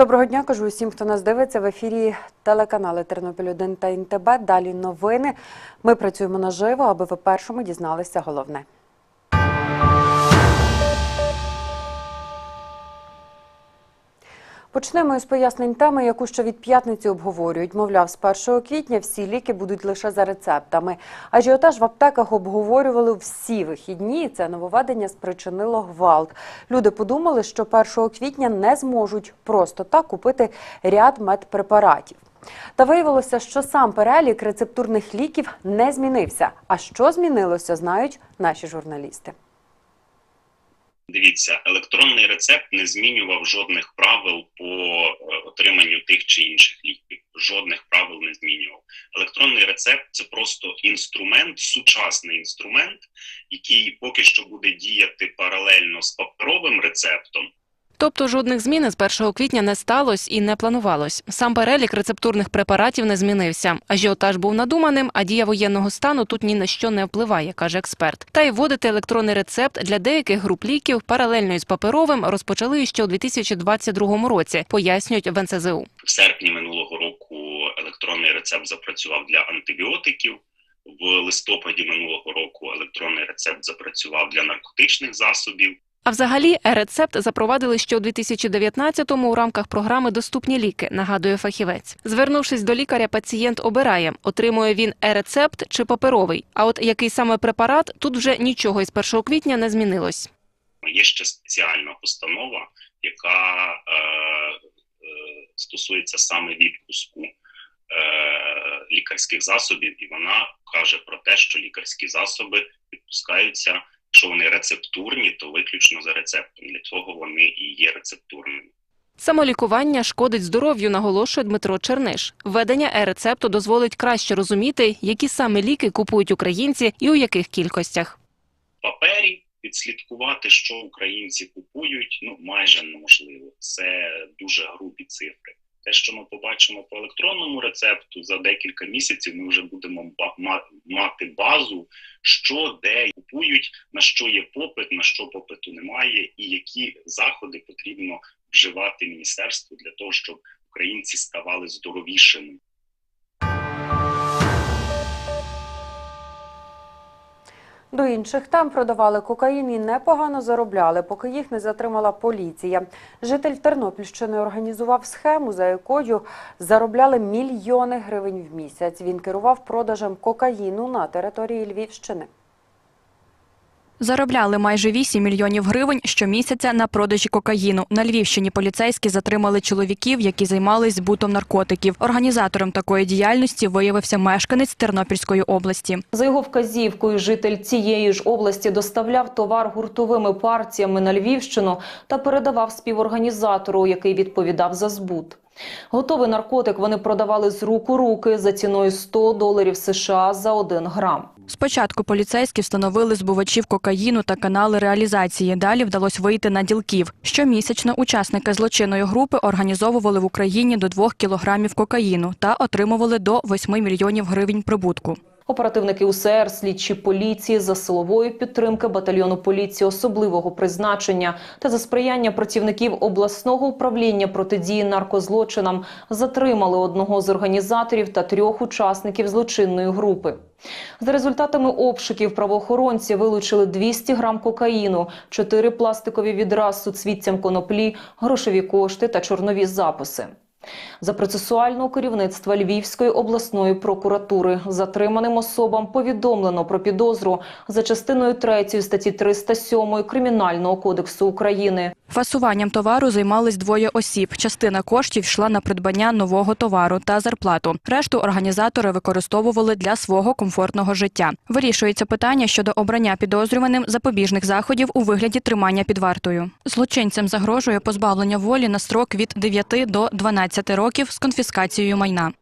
Доброго дня, кажу усім, хто нас дивиться в ефірі телеканали Тернопіль 1 та НТБ. Далі новини. Ми працюємо наживо, аби ви першому дізналися головне. Почнемо із пояснень теми, яку ще від п'ятниці обговорюють. Мовляв, з 1 квітня всі ліки будуть лише за рецептами. Ажіотаж в аптеках обговорювали всі вихідні. і Це нововведення спричинило гвалт. Люди подумали, що 1 квітня не зможуть просто так купити ряд медпрепаратів. Та виявилося, що сам перелік рецептурних ліків не змінився. А що змінилося, знають наші журналісти. Дивіться, електронний рецепт не змінював жодних правил по е, отриманню тих чи інших ліків. Жодних правил не змінював. Електронний рецепт це просто інструмент, сучасний інструмент, який поки що буде діяти паралельно з паперовим рецептом. Тобто жодних змін із 1 квітня не сталося і не планувалось. Сам перелік рецептурних препаратів не змінився. Ажіотаж був надуманим, а дія воєнного стану тут ні на що не впливає, каже експерт. Та й вводити електронний рецепт для деяких груп ліків паралельно із паперовим розпочали ще у 2022 році, пояснюють в НСЗУ. В серпні минулого року електронний рецепт запрацював для антибіотиків. В листопаді минулого року електронний рецепт запрацював для наркотичних засобів. А взагалі е-рецепт запровадили ще у 2019-му у рамках програми Доступні ліки, нагадує фахівець. Звернувшись до лікаря, пацієнт обирає, отримує він е-рецепт чи паперовий. А от який саме препарат, тут вже нічого із 1 квітня не змінилось. Є ще спеціальна постанова, яка е, е, стосується саме відпуску е, лікарських засобів, і вона каже про те, що лікарські засоби відпускаються. Якщо вони рецептурні, то виключно за рецептом. Для цього вони і є рецептурними. Самолікування шкодить здоров'ю, наголошує Дмитро Черниш. Введення е-рецепту дозволить краще розуміти, які саме ліки купують українці і у яких кількостях. Папері відслідкувати, що українці купують, ну майже неможливо. Це дуже грубі цифри. Те, що ми побачимо по електронному рецепту, за декілька місяців ми вже будемо мати базу, що де купують, на що є попит, на що попиту немає, і які заходи потрібно вживати міністерству для того, щоб українці ставали здоровішими. До інших там продавали кокаїн і непогано заробляли, поки їх не затримала поліція. Житель Тернопільщини організував схему, за якою заробляли мільйони гривень в місяць. Він керував продажем кокаїну на території Львівщини. Заробляли майже 8 мільйонів гривень щомісяця на продажі кокаїну. На Львівщині поліцейські затримали чоловіків, які займались збутом наркотиків. Організатором такої діяльності виявився мешканець Тернопільської області. За його вказівкою, житель цієї ж області доставляв товар гуртовими партіями на Львівщину та передавав співорганізатору, який відповідав за збут. Готовий наркотик вони продавали з рук у руки за ціною 100 доларів США за 1 грам. Спочатку поліцейські встановили збувачів кокаїну та канали реалізації. Далі вдалося вийти на ділків. Щомісячно учасники злочинної групи організовували в Україні до 2 кілограмів кокаїну та отримували до 8 мільйонів гривень прибутку. Оперативники УСР, слідчі поліції за силової підтримки батальйону поліції особливого призначення та за сприяння працівників обласного управління протидії наркозлочинам затримали одного з організаторів та трьох учасників злочинної групи. За результатами обшуків правоохоронці вилучили 200 грам кокаїну, 4 пластикові відра з суцвіттям коноплі, грошові кошти та чорнові записи. За процесуального керівництва Львівської обласної прокуратури затриманим особам повідомлено про підозру за частиною 3 статті 307 Кримінального кодексу України. Фасуванням товару займались двоє осіб. Частина коштів йшла на придбання нового товару та зарплату. Решту організатори використовували для свого комфортного життя. Вирішується питання щодо обрання підозрюваним запобіжних заходів у вигляді тримання під вартою. Злочинцям загрожує позбавлення волі на строк від 9 до 12 років з конфіскацією майна.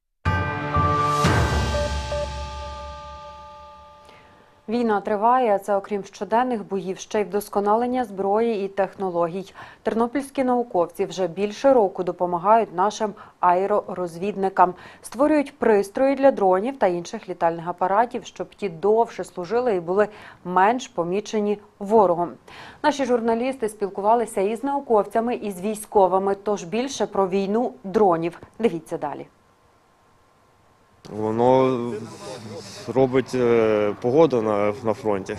Війна триває, це окрім щоденних боїв, ще й вдосконалення зброї і технологій. Тернопільські науковці вже більше року допомагають нашим аеророзвідникам, створюють пристрої для дронів та інших літальних апаратів, щоб ті довше служили і були менш помічені ворогом. Наші журналісти спілкувалися із науковцями, і з військовими. Тож більше про війну дронів. Дивіться далі. Воно робить е, погоду на, на фронті.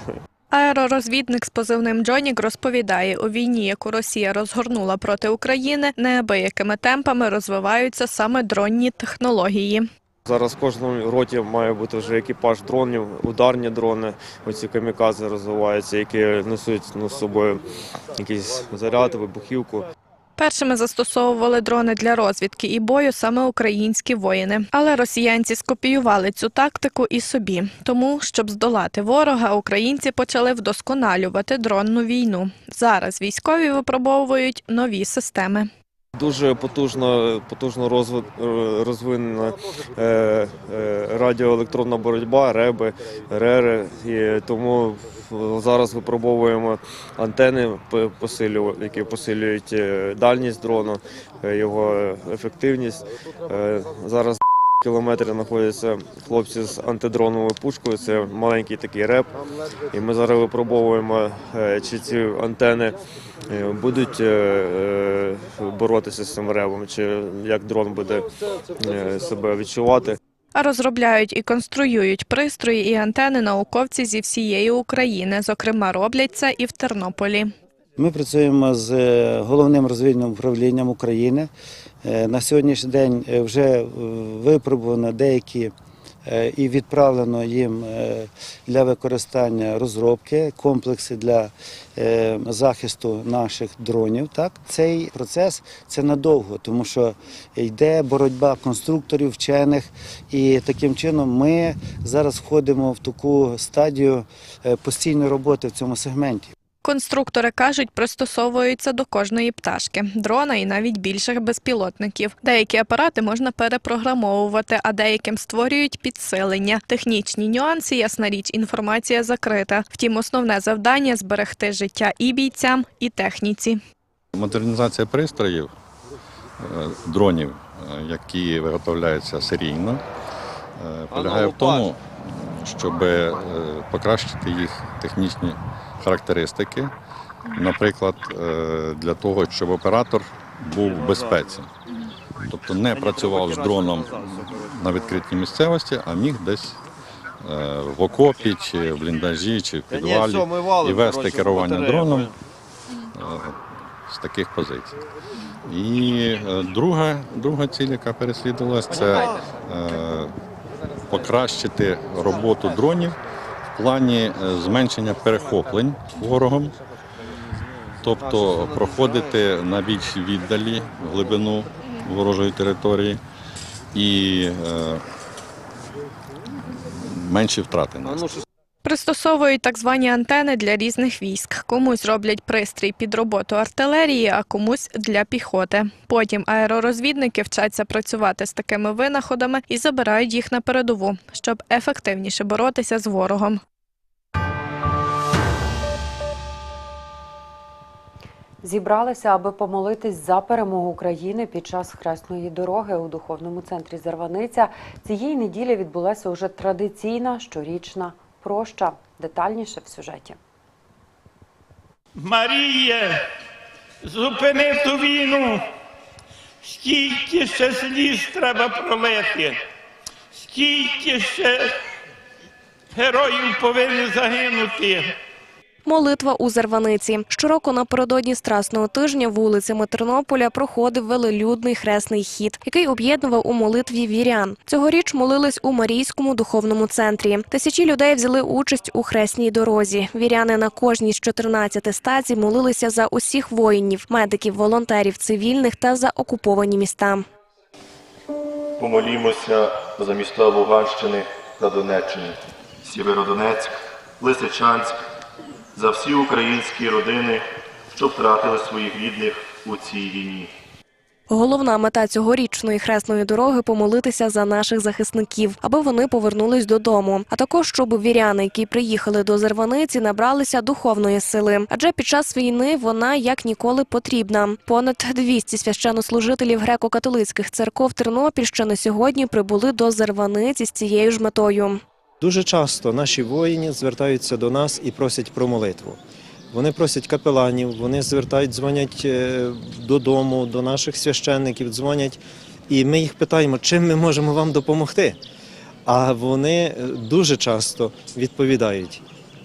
Аеророзвідник з позивним Джонік розповідає, у війні, яку Росія розгорнула проти України, неабиякими темпами розвиваються саме дронні технології. Зараз в кожному роті має бути вже екіпаж дронів, ударні дрони. Оці камікадзе розвиваються, які несуть ну, з собою якийсь заряд, вибухівку. Першими застосовували дрони для розвідки і бою саме українські воїни. Але росіянці скопіювали цю тактику і собі. Тому, щоб здолати ворога, українці почали вдосконалювати дронну війну. Зараз військові випробовують нові системи. Дуже потужно, потужно розви- розвинена е, е, радіоелектронна боротьба, реби, рери. Тому зараз випробовуємо антени, які посилюють е, дальність дрону, е, його ефективність. Е, Зараз кілометрі знаходяться хлопці з антидроновою пушкою. Це маленький такий реп. І ми зараз випробовуємо, чи ці антени будуть боротися з цим ревом, чи як дрон буде себе відчувати. Розробляють і конструюють пристрої і антени науковці зі всієї України. Зокрема, роблять це і в Тернополі. Ми працюємо з е, головним розвідним управлінням України. Е, На сьогоднішній день е, вже випробувано деякі і відправлено їм е, для використання розробки, комплекси для е, захисту наших дронів. Так, цей процес це надовго, тому що йде боротьба конструкторів, вчених, і таким чином ми зараз входимо в таку стадію е, постійної роботи в цьому сегменті. Конструктори кажуть, пристосовуються до кожної пташки, дрона і навіть більших безпілотників. Деякі апарати можна перепрограмовувати, а деяким створюють підсилення. Технічні нюанси, ясна річ, інформація закрита. Втім, основне завдання зберегти життя і бійцям, і техніці. Модернізація пристроїв е, дронів, е, які виготовляються серійно, е, полягає в тому, щоб покращити їх технічні характеристики. Наприклад, е, для того, щоб оператор був в безпеці, тобто не працював з дроном на відкритій місцевості, а міг десь е, в окопі, чи в бліндажі, чи в підвалі і вести керування дроном е, з таких позицій. І друга, друга ціль, яка переслідувалася, це покращити роботу дронів плані е, зменшення перехоплень ворогом, тобто проходити на більш віддалі глибину ворожої території і е, менші втрати нести. Пристосовують так звані антени для різних військ. Комусь роблять пристрій під роботу артилерії, а комусь для піхоти. Потім аеророзвідники вчаться працювати з такими винаходами і забирають їх на передову, щоб ефективніше боротися з ворогом. Зібралися, аби помолитись за перемогу України під час хресної дороги у духовному центрі Зарваниця. Цієї неділі відбулася уже традиційна щорічна проща. Детальніше в сюжеті. Маріє, зупини ту війну. Скільки ще сліз треба пролити, скільки ще героїв повинні загинути. Молитва у Зарваниці. Щороку напередодні Страсного тижня вулицями Тернополя проходив велелюдний хресний хід, який об'єднував у молитві вірян. Цьогоріч молились у Марійському духовному центрі. Тисячі людей взяли участь у хресній дорозі. Віряни на кожній з 14 стацій молилися за усіх воїнів, медиків, волонтерів, цивільних та за окуповані міста. Помолімося за міста Луганщини та Донеччини, Сєвєродонецьк, Лисичанськ, за всі українські родини, що втратили своїх рідних у цій війні. Головна мета цьогорічної хресної дороги помолитися за наших захисників, аби вони повернулись додому. А також щоб віряни, які приїхали до Зерваниці, набралися духовної сили. Адже під час війни вона як ніколи потрібна. Понад 200 священнослужителів греко-католицьких церков Тернопільщини сьогодні прибули до Зерваниці з цією ж метою. Дуже часто наші воїни звертаються до нас і просять про молитву. Вони просять капеланів, вони звертають, дзвонять е, додому, до наших священників, дзвонять, і ми їх питаємо, чим ми можемо вам допомогти. А вони е, дуже часто відповідають: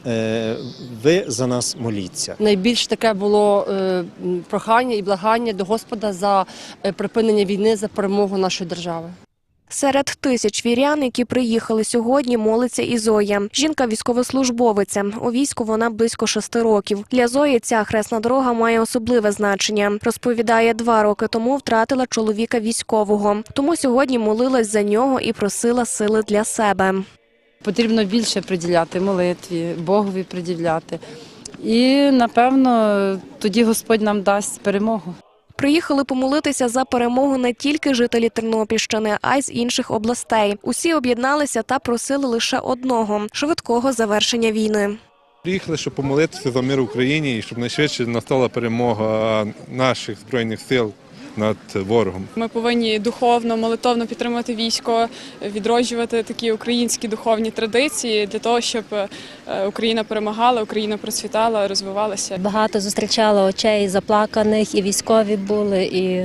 е, ви за нас моліться. Найбільш таке було прохання і благання до Господа за припинення війни, за перемогу нашої держави. Серед тисяч вірян, які приїхали сьогодні, молиться і Зоя. Жінка військовослужбовиця. У війську вона близько шести років. Для Зої ця хресна дорога має особливе значення. Розповідає, два роки тому втратила чоловіка військового. Тому сьогодні молилась за нього і просила сили для себе. Потрібно більше приділяти молитві, Богові приділяти. І напевно тоді Господь нам дасть перемогу. Приїхали помолитися за перемогу не тільки жителі Тернопільщини, а й з інших областей. Усі об'єдналися та просили лише одного швидкого завершення війни. Приїхали, щоб помолитися за мир в Україні і щоб найшвидше настала перемога наших збройних сил над ворогом. Ми повинні духовно, молитовно підтримувати військо, відроджувати такі українські духовні традиції для того, щоб е, Україна перемагала, Україна процвітала, розвивалася. Багато зустрічала очей заплаканих, і військові були, і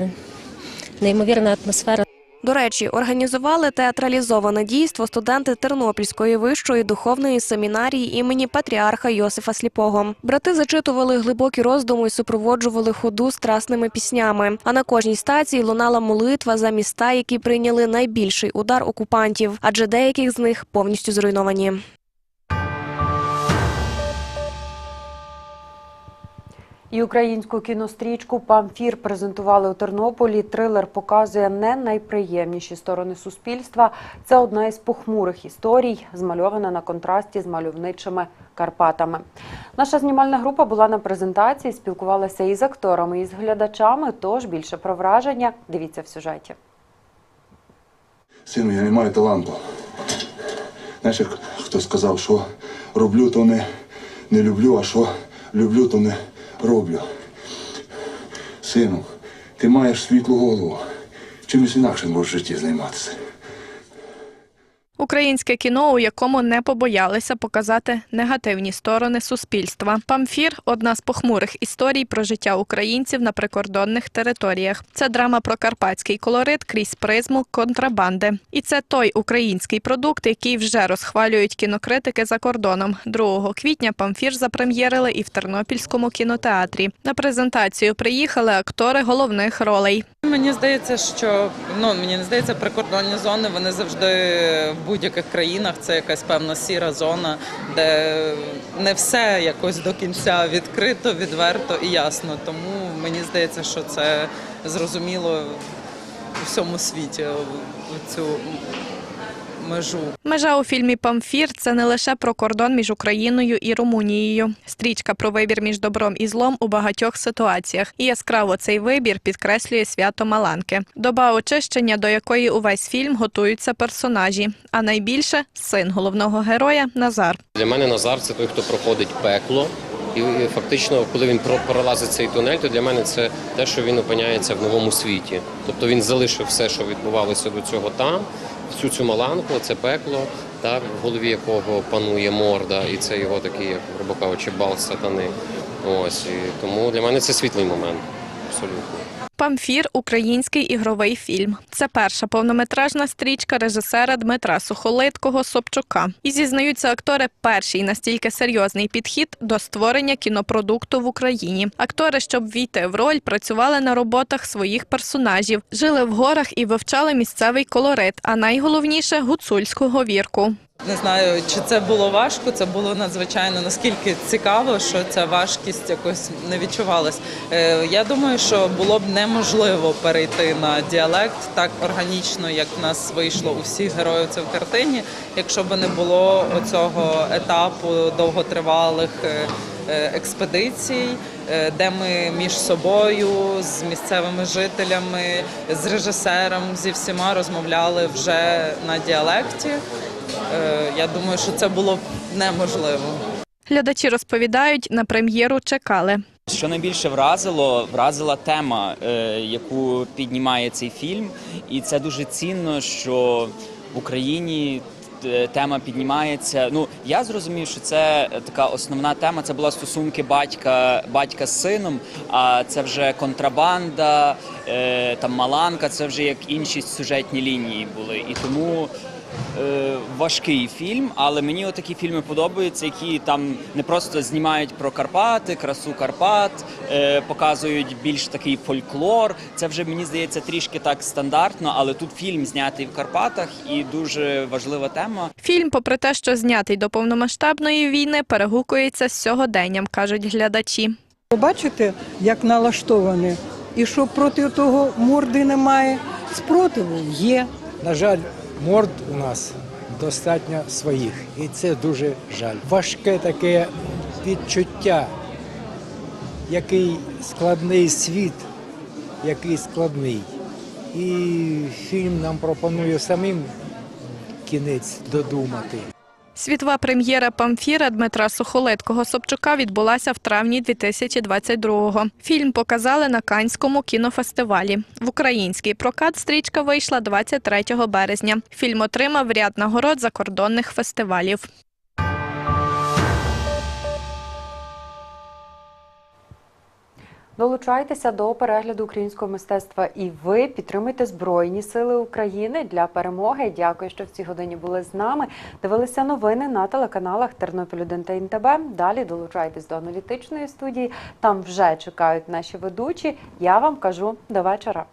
неймовірна атмосфера. До речі, організували театралізоване дійство студенти Тернопільської вищої духовної семінарії імені патріарха Йосифа Сліпого. Брати зачитували глибокі роздуми і супроводжували ходу страсними піснями. А на кожній стації лунала молитва за міста, які прийняли найбільший удар окупантів, адже деяких з них повністю зруйновані. І українську кінострічку Памфір презентували у Тернополі. Трилер показує не найприємніші сторони суспільства. Це одна із похмурих історій, змальована на контрасті з мальовничими Карпатами. Наша знімальна група була на презентації, спілкувалася із акторами, і з глядачами. Тож більше про враження дивіться в сюжеті. Сину, я не маю таланту. Знаєш, як хтось сказав, що роблю, то не, не люблю, а що люблю, то не роблю. Сину, ти маєш світлу голову. Чимось інакше можеш в житті займатися. Українське кіно, у якому не побоялися показати негативні сторони суспільства. Памфір одна з похмурих історій про життя українців на прикордонних територіях. Це драма про карпатський колорит крізь призму контрабанди. І це той український продукт, який вже розхвалюють кінокритики за кордоном. 2 квітня Памфір запрем'єрили і в Тернопільському кінотеатрі. На презентацію приїхали актори головних ролей. Мені здається, що ну мені не здається, прикордонні зони вони завжди будь-яких країнах це якась певна сіра зона, де не все якось до кінця відкрито, відверто і ясно. Тому мені здається, що це зрозуміло у всьому світі цю межу. Межа у фільмі Памфір це не лише про кордон між Україною і Румунією. Стрічка про вибір між добром і злом у багатьох ситуаціях. І яскраво цей вибір підкреслює свято Маланки. Доба очищення, до якої увесь фільм готуються персонажі. А найбільше син головного героя Назар. Для мене Назар це той, хто проходить пекло. І фактично, коли він про- пролазить цей тунель, то для мене це те, що він опиняється в новому світі. Тобто він залишив все, що відбувалося до цього там, всю цю маланку, це пекло, та в голові якого панує морда, і це його такий, як грубо кажучи, бал сатани. Ось і тому для мене це світлий момент. Абсолютно. Памфір український ігровий фільм. Це перша повнометражна стрічка режисера Дмитра Сухолиткого Собчука. І зізнаються актори перший настільки серйозний підхід до створення кінопродукту в Україні. Актори, щоб війти в роль, працювали на роботах своїх персонажів, жили в горах і вивчали місцевий колорит. А найголовніше гуцульську говірку. Не знаю, чи це було важко. Це було надзвичайно наскільки цікаво, що ця важкість якось не відчувалась. Е, Я думаю, що було б неможливо перейти на діалект так органічно, як в нас вийшло у всіх героїв це в картині, якщо б не було оцього етапу довготривалих е, е, експедицій, де ми між собою, з місцевими жителями, з режисером, зі всіма розмовляли вже на діалекті. Е, Я думаю, що це було б неможливо. Глядачі розповідають, на прем'єру чекали. Що найбільше вразило, вразила тема, е, яку піднімає цей фільм, і це дуже цінно, що в Україні е, тема піднімається. Ну я зрозумів, що це така основна тема. Це була стосунки батька, батька з сином. А це вже контрабанда, е, там Маланка. Це вже як інші сюжетні лінії були. І тому важкий фільм, але мені отакі фільми подобаються, які там не просто знімають про Карпати, красу Карпат, е, показують більш такий фольклор. Це вже мені здається трішки так стандартно, але тут фільм знятий в Карпатах і дуже важлива тема. Фільм, попри те, що знятий до повномасштабної війни, перегукується з сьогоденням, кажуть глядачі. Бачите, як налаштовані, і що проти того морди немає, спротиву є. На жаль, морд у нас достатньо своїх, і це дуже жаль. Важке таке відчуття, який складний світ, який складний. І фільм нам пропонує самим кінець додумати. Світова прем'єра Памфіра Дмитра Сухолеткого Собчука відбулася в травні 2022-го. Фільм показали на Канському кінофестивалі. В український прокат стрічка вийшла 23 березня. Фільм отримав ряд нагород закордонних фестивалів. Долучайтеся до перегляду українського мистецтва і ви підтримуйте Збройні Сили України для перемоги. Дякую, що в цій годині були з нами. Дивилися новини на телеканалах Тернопіль 1 та НТБ. Далі долучайтесь до аналітичної студії. Там вже чекають наші ведучі. Я вам кажу до вечора.